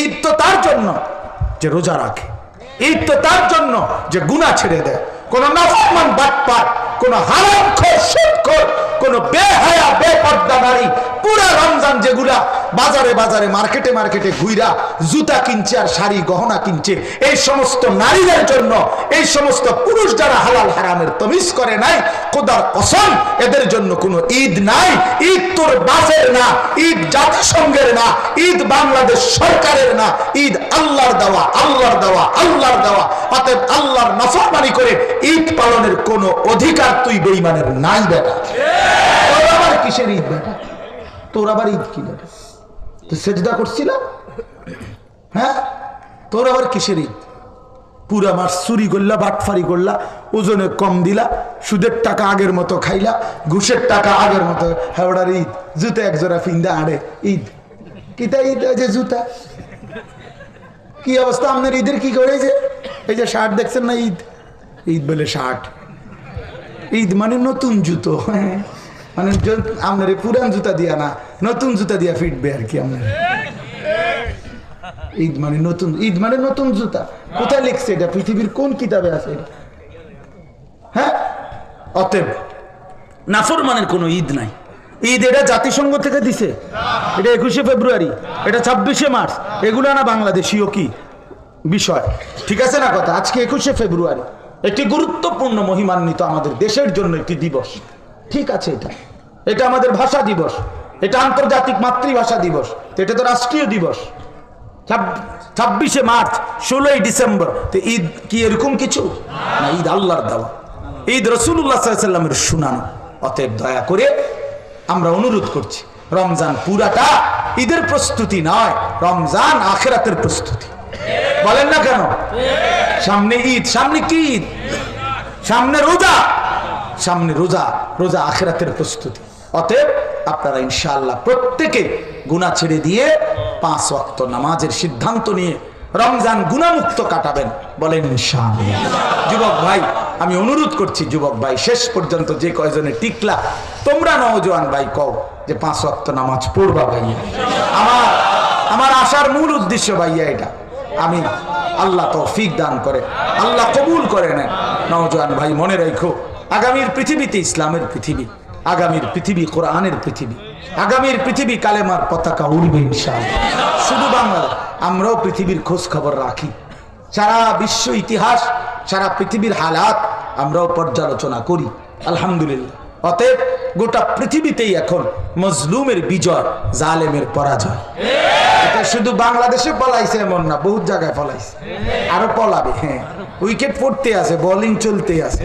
ঈদ তো তার জন্য যে রোজা রাখে। ঈদ তো তার জন্য যে গুণা ছেড়ে দেয়। কোন নাফরমান বাটপার, কোন হারামখোর সুদখোর কোন বেহায়া, বেপর্দা নারী পুরা রমজান যেগুলা বাজারে বাজারে, মার্কেটে মার্কেটে ঘুইরা জুতা কিনছে আর শাড়ি, গহনা কিনছে, এই সমস্ত নারীদের জন্য, এই সমস্ত পুরুষ যারা হালাল হারামের তমিজ করে নাই, খোদার কসম, এদের জন্য কোনো ঈদ নাই। ঈদ তোর বাসের না, ঈদ জাতিসংঘের না, ঈদ বাংলাদেশ সরকারের না, ঈদ আল্লাহর দেওয়া আল্লাহর দেওয়া আল্লাহর দেওয়া। অতএব আল্লাহর নফরমানি করে ঈদ পালনের কোনো অধিকার তুই বেইমানের নাই বেটা। কিসের ঈদ বেটা? তোর আবার ঈদ কি বেটা? সেজদা করছিলাম হ্যাঁ? তোর আবার কিসের ঈদ? পুরা মাস চুরি করলা, বাটফারি করলা, ওজনে কম দিলা, সুদের টাকা আগের মতো খাইলা, ঘুষের টাকা আগের মতো হেওড়ার ঈদ। জুতা এক জোড়া ফিন্দা আড়ে, ঈদ। কিতা ঈদ? যে জুতা। কি অবস্থা আপনার ঈদের? কি করে যে? এই যে শার্ট দেখছেন না ঈদ? ঈদ বলে শার্ট। ঈদ মানে নতুন জুতো। হ্যাঁ মানে আপনার পুরান জুতা দিয়া না, নতুন জুতা দিয়া ফিটবে আর কি আপনার। ঈদ মানে নতুন, ঈদ মানে নতুন জুতা। কোথায় লিখছে এটা? পৃথিবীর কোন কিতাবে আছে? হ্যাঁ? অতএব, নাফরমানের কোনো ঈদ নাই। ঈদ এটা জাতিসংঘ থেকে দিছে। এটা একুশে ফেব্রুয়ারি, এটা ছাব্বিশে মার্চ। এগুলো না বাংলাদেশীয় কি বিষয়। ঠিক আছে না কথা? আজকে একুশে ফেব্রুয়ারি। একটি গুরুত্বপূর্ণ মহিমান্বিত আমাদের দেশের জন্য একটি দিবস। ঠিক আছে এটা। এটা আমাদের ভাষা দিবস। এটা আন্তর্জাতিক মাতৃভাষা দিবস। এটা তো রাষ্ট্রীয় দিবস। ছাব্বিশে মার্চ, ষোলোই ডিসেম্বর। তো ঈদ কি এরকম কিছু? না, ঈদ আল্লাহর দেওয়া। ঈদ রসুল্লাহ সাল্লামের শুনানো। অতএব দয়া করে আমরা অনুরোধ করছি, রমজান পুরাটা ঈদের প্রস্তুতি নয়, রমজান আখেরাতের প্রস্তুতি। বলেন না কেন? সামনে ঈদ, সামনে কি ঈদ? সামনে রোজা। সামনে রোজা রোজা আখেরাতের প্রস্তুতি। অতএব আপনারা ইনশাআল্লাহ প্রত্যেকে গুণা ছেড়ে দিয়ে পাঁচ ওয়াক্ত নামাজের সিদ্ধান্ত নিয়ে রমজান গুণামুক্ত কাটাবেন বলেন যুবক ভাই, আমি অনুরোধ করছি যুবক ভাই, শেষ পর্যন্ত যে কয়জনে টিকলা, তোমরা নওজোয়ান ভাই কও যে পাঁচ ওয়াক্ত নামাজ পড়বা ভাইয়া। আমার আমার আসার মূল উদ্দেশ্য ভাইয়া এটা। আমি আল্লাহ তৌফিক দান করে, আল্লাহ কবুল করে নেন। নওজোয়ান ভাই, মনে রেখো আগামীর পৃথিবীতে ইসলামের পৃথিবী, আগামীর পৃথিবী কোরআনের পৃথিবী, আগামীর পৃথিবী কালেমার পতাকা উড়বে ইনশাআল্লাহ। শুধু বাংলা, আমরাও পৃথিবীর খোঁজ খবর রাখি। সারা বিশ্ব ইতিহাস, সারা পৃথিবীর হালাত, আমরাও পর্যালোচনা করি। আলহামদুলিল্লাহ। অতএব গোটা পৃথিবীতেই এখন মজলুমের বিজয়, জালেমের পরাজয়। শুধু বাংলাদেশে পলাইছে এমন না, বহুত জায়গায় পলাইছে। আরও পলাবে হ্যাঁ। উইকেট পড়তে আছে বোলিং চলতে আছে।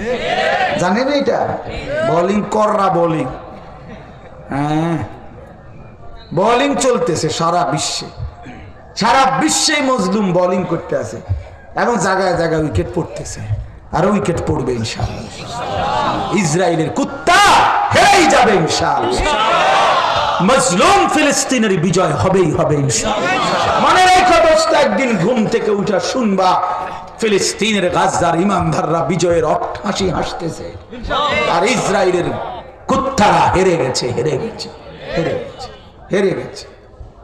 জানেন এটা? বোলিং কররা বোলিং হ্যাঁ। বোলিং চলতেছে সারা বিশ্বে। সারা বিশ্বে মজলুম বোলিং করতে আছে। এবং জায়গায় জায়গায় উইকেট পড়তেছে। আরও উইকেট পড়বে ইনশাআল্লাহ। ইসরায়েলের কুত্তা হেরেই যাবে ইনশাআল্লাহ। মজলুম ফিলিস্তিনের বিজয় হবেই হবে মনে রেখো দোস্ত একদিন ঘুম থেকে উঠা শুনবা ফিলিস্তিনের গাজদার ইমানদাররা বিজয়ের অট্টাসি হাসতেছে। আর ইসরায়েলের কুত্তারা হেরে গেছে হেরে গেছে হেরে গেছে হেরে গেছে।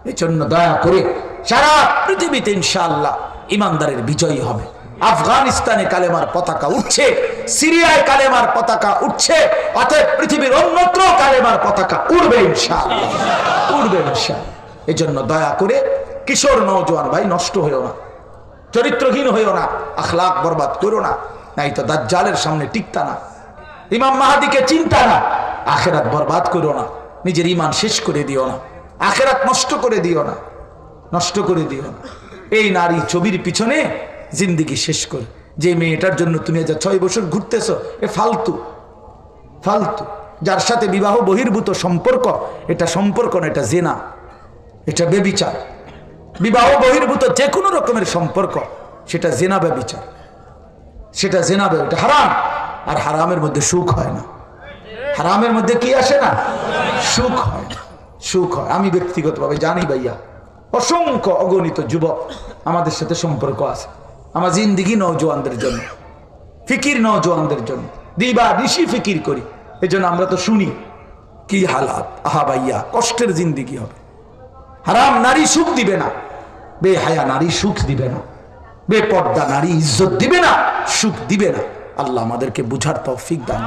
এই জন্য দয়া করে সারা পৃথিবীতে ইনশাআল্লাহ ইমানদারের বিজয়ী হবে। আফগানিস্তানে কালেমার পতাকা উঠছে সিরিয়ায় কালেমার পতাকা উঠছে, অতএব পৃথিবীর অন্যত্র কালেমার পতাকা উড়বে ইনশাআল্লাহ। উড়বে ইনশাআল্লাহ। এই জন্য দয়া করে কিশোর নওজোয়ান ভাই, নষ্ট হয়েও না। চরিত্রহীন হইও না। আখলাক বরবাদ করো না। নাই তো দাজ্জালের সামনে টিকতা না। ইমাম মাহাদিকে চিন্তা না। আখেরাত বরবাদ করো না। নিজের ইমান শেষ করে দিও না। আখেরাত নষ্ট করে দিও না। নষ্ট করে দিও না। এই নারী ছবির পিছনে জিন্দিগি শেষ করে। যে মেয়েটার জন্য তুমি যা ছয় বছর ঘুরতেছো, এ ফালতু ফালতু। যার সাথে বিবাহ বহির্ভূত সম্পর্ক, এটা সম্পর্ক না এটা জেনা, এটা বেবিচার বিবাহ বহির্ভূত যে কোনো রকমের সম্পর্ক, সেটা জেনা বেবিচার সেটা জেনাবে ওটা হারাম। আর হারামের মধ্যে সুখ হয় না। হারামের মধ্যে কি আসে না? সুখ হয় না। সুখ হয়। আমি ব্যক্তিগতভাবে জানি ভাইয়া, অসংখ্য অগণিত যুবক আমাদের সাথে সম্পর্ক আছে। আমার জিন্দিগি নৌজওয়ানদের জন্য, ফিকির নৌজওয়ানদের জন্য, দিবা নিশি ফিকির করি। এই জন্য আমরা তো শুনি, কি হালাত, আহা ভাইয়া, কষ্টের জিন্দিগি হবে। হারাম নারী সুখ দিবে না বে হায়া নারী সুখ দিবে না, বেপর্দা নারী ইজ্জত দিবে না, সুখ দিবে না। আল্লাহ আমাদেরকে বুঝার তৌফিক দান।